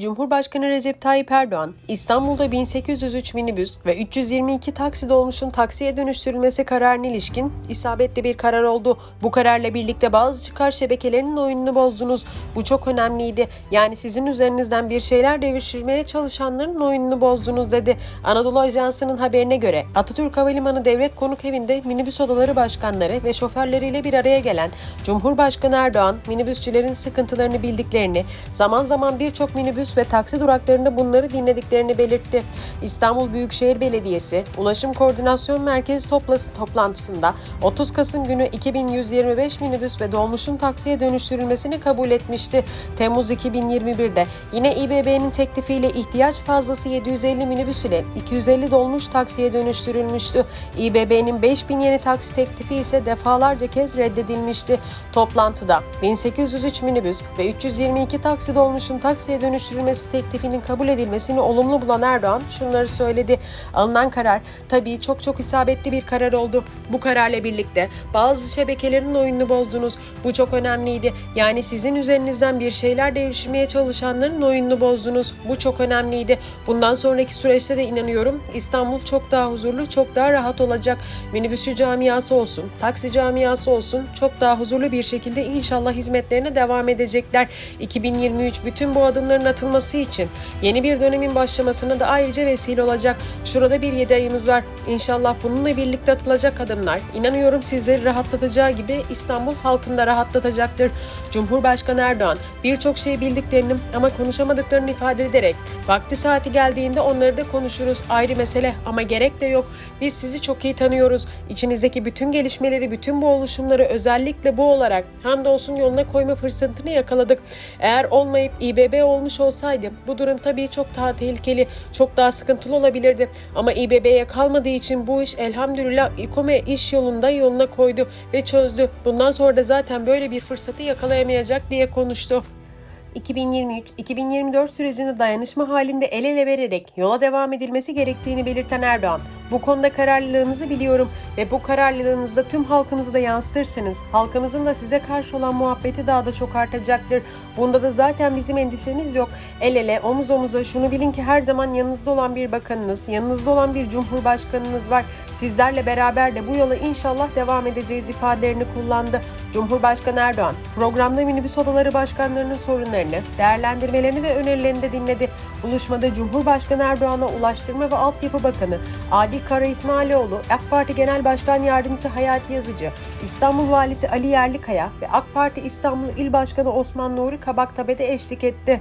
Cumhurbaşkanı Recep Tayyip Erdoğan, İstanbul'da 1803 minibüs ve 322 taksi dolmuşun taksiye dönüştürülmesi kararına ilişkin isabetli bir karar oldu. Bu kararla birlikte bazı çıkar şebekelerinin oyununu bozdunuz. Bu çok önemliydi. Yani sizin üzerinizden bir şeyler devşirmeye çalışanların oyununu bozdunuz dedi. Anadolu Ajansı'nın haberine göre Atatürk Havalimanı Devlet Konuk Evi'nde minibüs odaları başkanları ve şoförleriyle bir araya gelen Cumhurbaşkanı Erdoğan, minibüsçülerin sıkıntılarını bildiklerini, zaman zaman birçok minibüs ve taksi duraklarında bunları dinlediklerini belirtti. İstanbul Büyükşehir Belediyesi Ulaşım Koordinasyon Merkezi toplası- toplantısında 30 Kasım günü 2125 minibüs ve dolmuşun taksiye dönüştürülmesini kabul etmişti. Temmuz 2021'de yine İBB'nin teklifiyle ihtiyaç fazlası 750 minibüs ile 250 dolmuş taksiye dönüştürülmüştü. İBB'nin 5000 yeni taksi teklifi ise defalarca kez reddedilmişti. Toplantıda 1803 minibüs ve 322 taksi dolmuşun taksiye dönüştürülmesi teklifinin kabul edilmesini olumlu bulan Erdoğan şunları söyledi. Alınan karar tabii çok çok isabetli bir karar oldu. Bu kararla birlikte bazı şebekelerin oyununu bozdunuz. Bu çok önemliydi. Yani sizin üzerinizden bir şeyler devşirmeye çalışanların oyununu bozdunuz. Bu çok önemliydi. Bundan sonraki süreçte de inanıyorum İstanbul çok daha huzurlu, çok daha rahat olacak. Minibüsçü camiası olsun, taksi camiası olsun çok daha huzurlu bir şekilde inşallah hizmetlerine devam edecekler. 2023 bütün bu adımların atılması için yeni bir dönemin başlamasına da ayrıca vesile olacak. Şurada bir 7 ayımız var. İnşallah bununla birlikte atılacak adımlar inanıyorum sizleri rahatlatacağı gibi İstanbul halkını da rahatlatacaktır. Cumhurbaşkanı Erdoğan birçok şey bildiklerini ama konuşamadıklarını ifade ederek vakti saati geldiğinde onları da konuşuruz ayrı mesele ama gerek de yok. Biz sizi çok iyi tanıyoruz. İçinizdeki bütün gelişmeleri, bütün bu oluşumları özellikle bu olarak hamdolsun yoluna koyma fırsatını yakaladık. Eğer olmayıp İBB olmuş olsaydı bu durum tabii çok daha tehlikeli, çok daha sıkıntılı olabilirdi. Ama İBB'ye kalmadığı için bu iş elhamdülillah İKOME iş yolunda yoluna koydu ve çözdü. Bundan sonra da zaten böyle bir fırsatı yakalayamayacak diye konuştu. 2023-2024 sürecinde dayanışma halinde el ele vererek yola devam edilmesi gerektiğini belirten Erdoğan, bu konuda kararlılığınızı biliyorum ve bu kararlılığınızda tüm halkımızı da yansıtırsanız halkımızın da size karşı olan muhabbeti daha da çok artacaktır. Bunda da zaten bizim endişemiz yok. El ele, omuz omuza şunu bilin ki her zaman yanınızda olan bir bakanınız, yanınızda olan bir cumhurbaşkanınız var. Sizlerle beraber de bu yola inşallah devam edeceğiz ifadelerini kullandı. Cumhurbaşkanı Erdoğan, programda minibüs odaları başkanlarının sorunlarını, değerlendirmelerini ve önerilerini de dinledi. Buluşmada Cumhurbaşkanı Erdoğan'a Ulaştırma ve Altyapı Bakanı Adil Kara İsmailoğlu, AK Parti Genel Başkan Yardımcısı Hayati Yazıcı, İstanbul Valisi Ali Yerlikaya ve AK Parti İstanbul İl Başkanı Osman Nuri Kabaktepe'de eşlik etti.